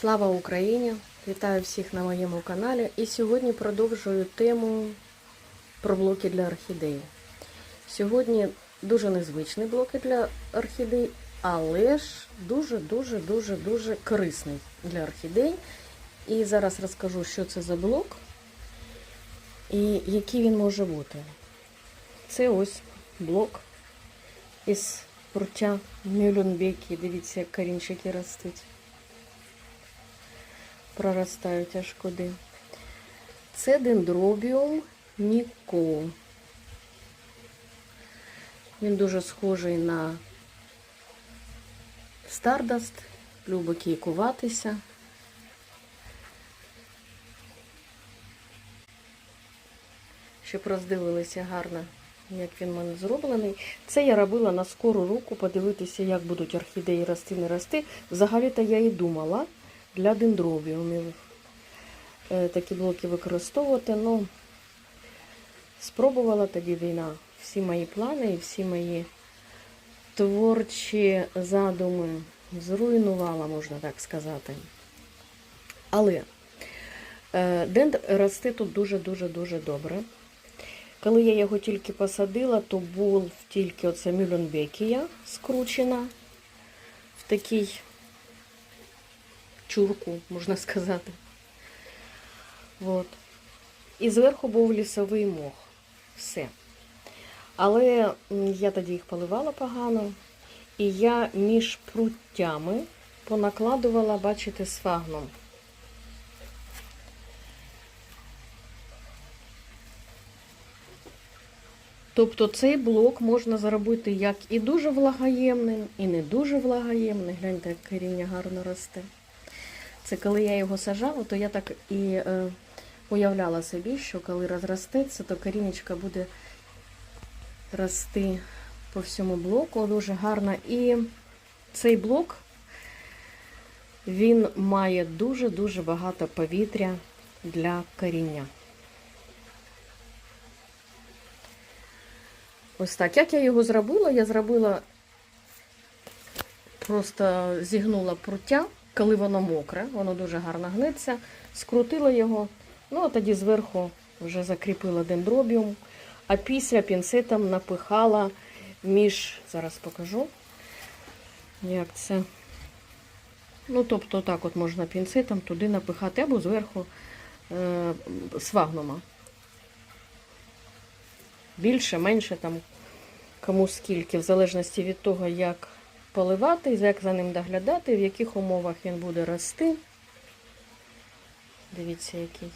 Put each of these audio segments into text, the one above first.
Слава Україні! Вітаю всіх на моєму каналі. І сьогодні продовжую тему про блоки для орхідеї. Сьогодні дуже незвичні блоки для орхідей, але ж дуже-дуже дуже дуже корисний для орхідей. І зараз розкажу, що це за блок і який він може бути. Це ось блок із пруття Мюлленбекі. Дивіться, як корінчики ростуть проростають аж куди. Це дендробіум Ніко. Він дуже схожий на Стардаст, любить кійкуватися. Щоб роздивилися гарно, як він в мене зроблений. Це я робила на скору руку, подивитися, як будуть орхідеї рости, не рости. Взагалі-то я і думала для дендробіумів е, такі блоки використовувати. Ну, спробувала тоді війна. Всі мої плани і всі мої творчі задуми зруйнувала, можна так сказати. Але е, денд росте тут дуже-дуже-дуже добре. Коли я його тільки посадила, то був тільки оце мюлленбекія скручена в такий чурку, можна сказати. От. І зверху був лісовий мох. Все. Але я тоді їх поливала погано. І я між пруттями понакладувала, бачите, сфагном. Тобто цей блок можна зробити як і дуже влагоємним, і не дуже влагоємним. Гляньте, як коріння гарно росте. Це коли я його сажала, то я так і е, уявляла собі, що коли розростеться, то корінечка буде рости по всьому блоку дуже гарно. І цей блок він має дуже-дуже багато повітря для коріння. Ось так. Як я його зробила? Я зробила, просто зігнула пруття коли воно мокре, воно дуже гарно гнеться, скрутила його, ну а тоді зверху вже закріпила дендробіум, а після пінцетом напихала між, зараз покажу, як це. Ну, тобто, так от можна пінцетом туди напихати або зверху е, свагнума. Більше, менше там кому скільки, в залежності від того, як поливати, як за ним доглядати, в яких умовах він буде рости. Дивіться, який.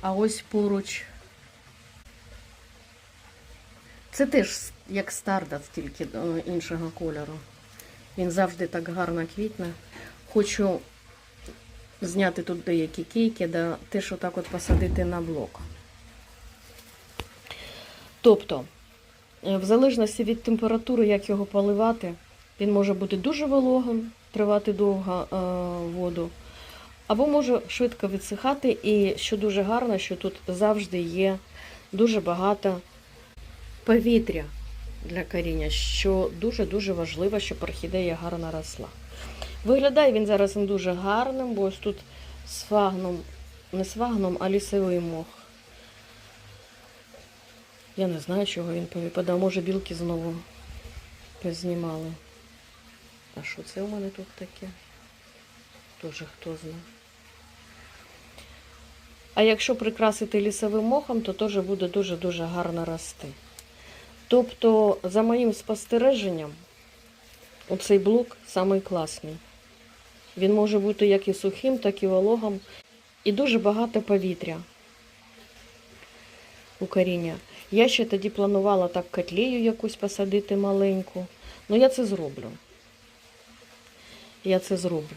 А ось поруч. Це теж як стардаст, тільки е, іншого кольору. Він завжди так гарно квітне. Хочу зняти тут деякі кейки, да теж отак от посадити на блок. Тобто, в залежності від температури, як його поливати, він може бути дуже вологим, тривати довго е, воду, або може швидко відсихати. І що дуже гарно, що тут завжди є дуже багато повітря для коріння, що дуже-дуже важливо, щоб орхідея гарно росла. Виглядає він зараз дуже гарним, бо ось тут сфагном, не сфагном, а лісовий мох. Я не знаю, чого він повипадав. Може білки знову познімали. А що це у мене тут таке? Тоже хто знає. А якщо прикрасити лісовим мохом, то теж буде дуже-дуже гарно рости. Тобто, за моїм спостереженням, оцей блок самий класний. Він може бути як і сухим, так і вологим. І дуже багато повітря у коріння. Я ще тоді планувала так котлею якусь посадити маленьку. Ну я це зроблю. Я це зроблю.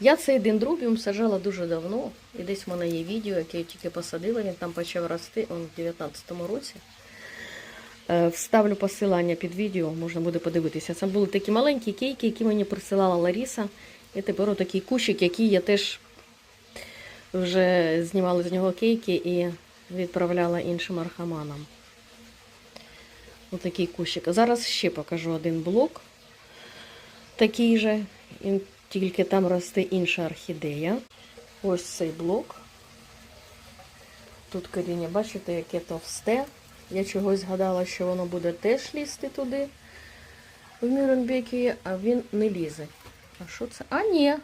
Я цей дендробіум сажала дуже давно. І десь в мене є відео, яке я тільки посадила, він там почав рости он, в 2019 році. Е, вставлю посилання під відео, можна буде подивитися. Це були такі маленькі кейки, які мені присилала Ларіса. І тепер отакий кущик, який я теж вже знімала з нього кейки і відправляла іншим архаманам. Отакий кущик. Зараз ще покажу один блок. Такий же. Тільки там росте інша орхідея. Ось цей блок. Тут коріння, бачите, яке товсте. Я чогось згадала, що воно буде теж лізти туди, в Мюренбекі, а він не лізе. А що це? А, ні.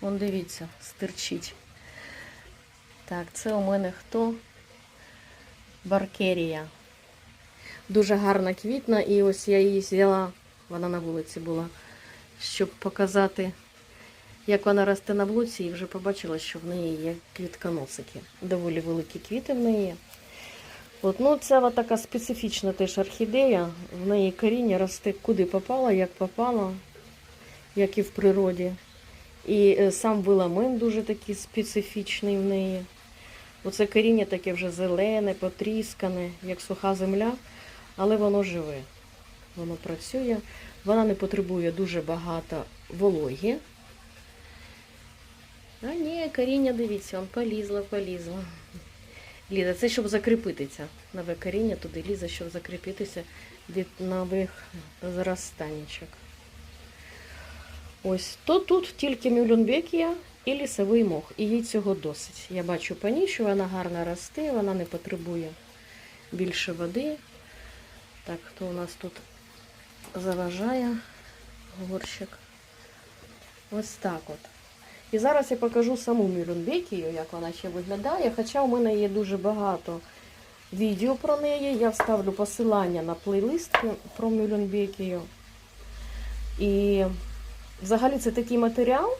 Вон дивіться, стирчить. Так, це у мене хто? Баркерія. Дуже гарна квітна, і ось я її взяла, вона на вулиці була, щоб показати, як вона росте на блоці, і вже побачила, що в неї є квітконосики. Доволі великі квіти в неї. От, ну, це така специфічна теж орхідея. В неї коріння росте куди попало, як попало, як і в природі. І е, сам виламен дуже такий специфічний в неї. Оце коріння таке вже зелене, потріскане, як суха земля, але воно живе. Воно працює, вона не потребує дуже багато вологі. А ні, коріння, дивіться, он полізла, полізла. Ліза, це щоб закріпитися. Нове коріння туди лізе, щоб закріпитися від нових зростаннячок. Ось то тут тільки мюлюнбекія і лісовий мох. І їй цього досить. Я бачу по ній, що вона гарно росте, вона не потребує більше води. Так, хто у нас тут заважає горщик? Ось так от. І зараз я покажу саму мюлюнбекію, як вона ще виглядає. Хоча у мене є дуже багато відео про неї. Я вставлю посилання на плейлист про мюлюнбекію. І взагалі це такий матеріал,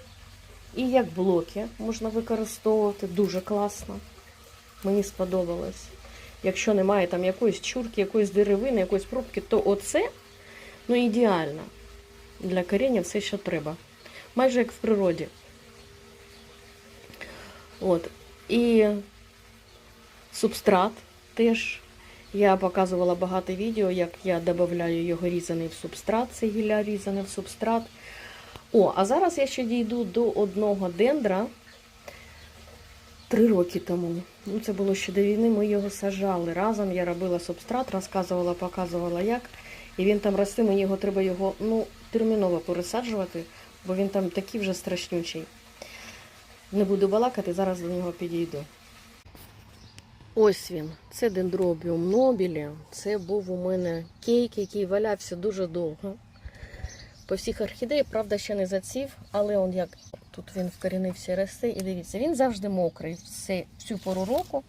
і як блоки можна використовувати. Дуже класно. Мені сподобалось. Якщо немає там якоїсь чурки, якоїсь деревини, якоїсь пробки, то оце ну, ідеально. Для коріння все, що треба. Майже як в природі. От. І субстрат теж. Я показувала багато відео, як я додаю його різаний в субстрат, це гілля різане в субстрат. О, а зараз я ще дійду до одного дендра три роки тому. Ну, це було ще до війни, ми його сажали. Разом я робила субстрат, розказувала, показувала як. І він там росте, мені його треба його ну, терміново пересаджувати, бо він там такий вже страшнючий. Не буду балакати, зараз до нього підійду. Ось він. Це дендробіум нобілі. Це був у мене кейк, який валявся дуже довго. По всіх орхідеї, правда, ще не заців, але он як тут він вкорінився росте. І дивіться, він завжди мокрий все, всю пору року.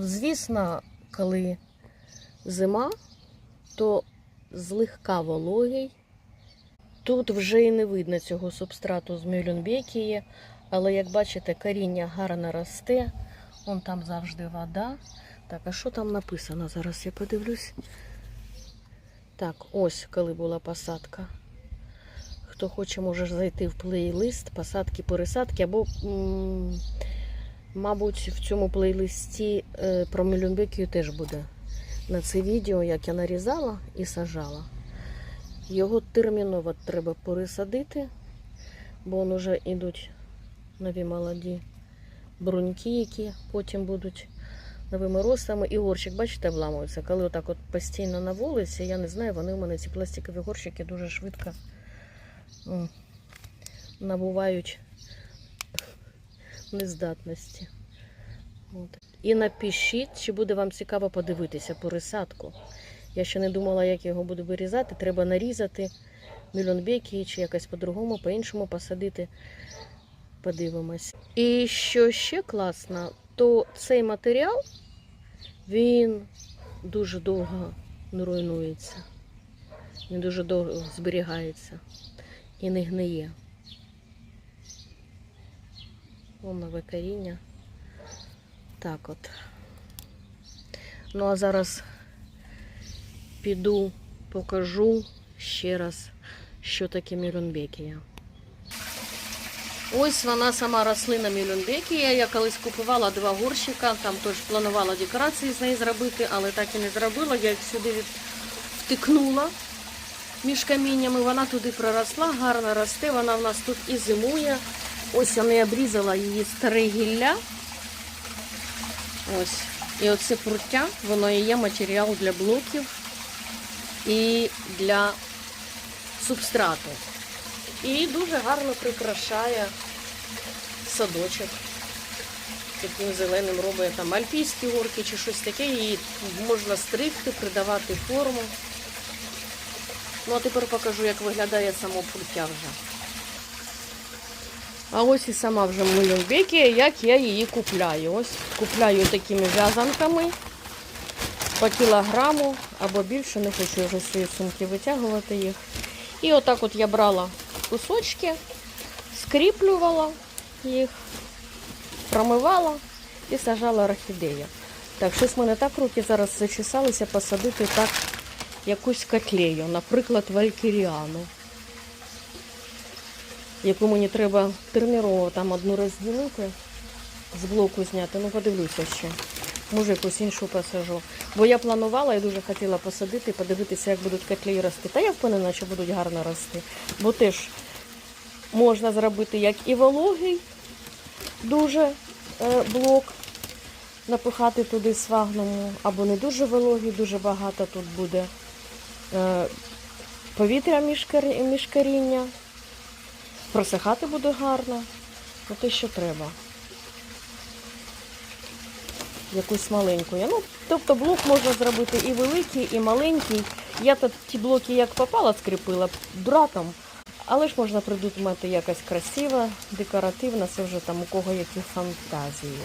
Звісно, коли зима, то злегка вологий. Тут вже і не видно цього субстрату з Мюлленбекії, але як бачите, коріння гарно росте. Вон там завжди вода. Так, а що там написано? Зараз я подивлюсь. Так, ось коли була посадка. Хто хоче, може зайти в плейлист посадки, пересадки, або, мабуть, в цьому плейлисті е, про Мюлленбекію теж буде на це відео, як я нарізала і сажала. Його терміново треба пересадити, бо он уже йдуть нові молоді бруньки, які потім будуть новими ростами. І горщик, бачите, обламується. Коли отак от постійно на вулиці, я не знаю, вони у мене ці пластикові горщики дуже швидко набувають нездатності. От. І напишіть, чи буде вам цікаво подивитися пересадку. Я ще не думала, як його буду вирізати. Треба нарізати мільйонбеки чи якось по-другому, по-іншому посадити. Подивимось. І що ще класно, то цей матеріал він дуже довго не руйнується. Він дуже довго зберігається і не гниє. Вон нове коріння. Так от. Ну а зараз піду, покажу ще раз, що таке мірунбекія. Ось вона сама рослина мілюнбекія. Я колись купувала два горщика, там теж планувала декорації з неї зробити, але так і не зробила. Я їх сюди втикнула між каміннями. Вона туди проросла, гарно росте. Вона в нас тут і зимує. Ось я не обрізала її старе гілля. Ось. І оце пруття, воно і є матеріал для блоків і для субстрату. І дуже гарно прикрашає садочок. Таким зеленим робить там альпійські горки чи щось таке. Її можна стригти, придавати форму. Ну а тепер покажу, як виглядає само пуття вже. А ось і сама вже мульонбекі, як я її купляю. Ось купляю такими в'язанками по кілограму або більше, не хочу вже цієї сумки витягувати їх. І отак от я брала кусочки, скріплювала їх, промивала і сажала орхідею. Так, щось в мене так руки зараз зачесалися посадити так якусь котлею, наприклад, валькіріану, яку мені треба терміново там одну розділити, з блоку зняти. Ну, подивлюся ще. Може, якусь іншу посажу. Бо я планувала і дуже хотіла посадити, подивитися, як будуть котлеї рости. Та я впевнена, що будуть гарно рости. Бо теж можна зробити як і вологий дуже е, блок, напихати туди свагному, або не дуже вологий, дуже багато тут буде повітря між, коріння. Просихати буде гарно. Ну, те, що треба. Якусь маленьку. Ну, тобто блок можна зробити і великий, і маленький. Я тут ті блоки як попала, скріпила дратом. Але ж можна придумати якось красиво, декоративно, це вже там у кого які фантазії.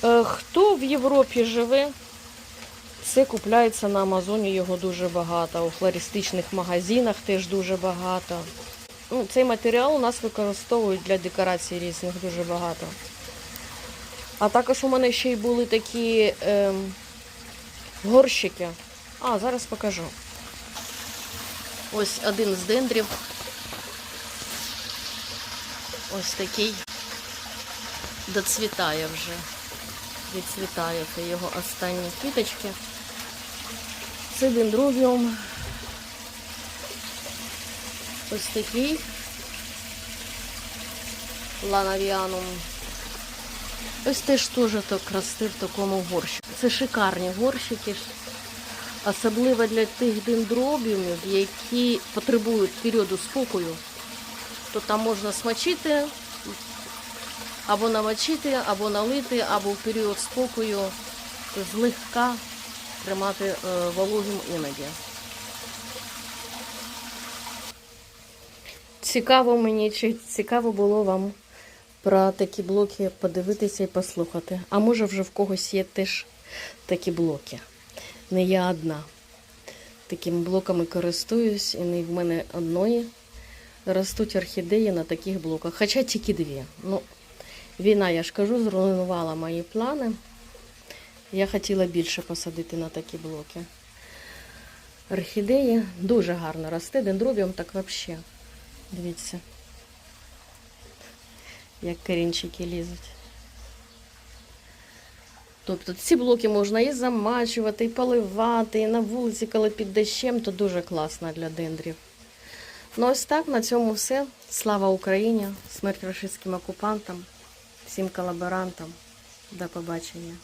Хто в Європі живе, це купляється на Амазоні, його дуже багато. У флористичних магазинах теж дуже багато. Ну, цей матеріал у нас використовують для декорацій різних дуже багато. А також у мене ще й були такі ем, горщики. А, зараз покажу. Ось один з дендрів. Ось такий доцвітає вже. Відцвітає це його останні квіточки. Це дендробіум. Ось такий ланавіанум. Ось теж теж так росте в такому горщику. Це шикарні горщики, особливо для тих дендробіумів, які потребують періоду спокою. То там можна смочити, або намочити, або налити, або в період спокою злегка тримати е, вологим іноді. Цікаво мені, чи цікаво було вам про такі блоки подивитися і послухати. А може вже в когось є теж такі блоки. Не я одна. Такими блоками користуюсь, і не в мене одної ростуть орхідеї на таких блоках. Хоча тільки дві. Ну, війна, я ж кажу, зруйнувала мої плани. Я хотіла більше посадити на такі блоки. Орхідеї дуже гарно росте, дендробіум так взагалі. Дивіться, як корінчики лізуть. Тобто ці блоки можна і замачувати, і поливати, і на вулиці, коли під дощем, то дуже класно для дендрів. Ну ось так, на цьому все. Слава Україні! Смерть рашистським окупантам, всім колаборантам. До побачення.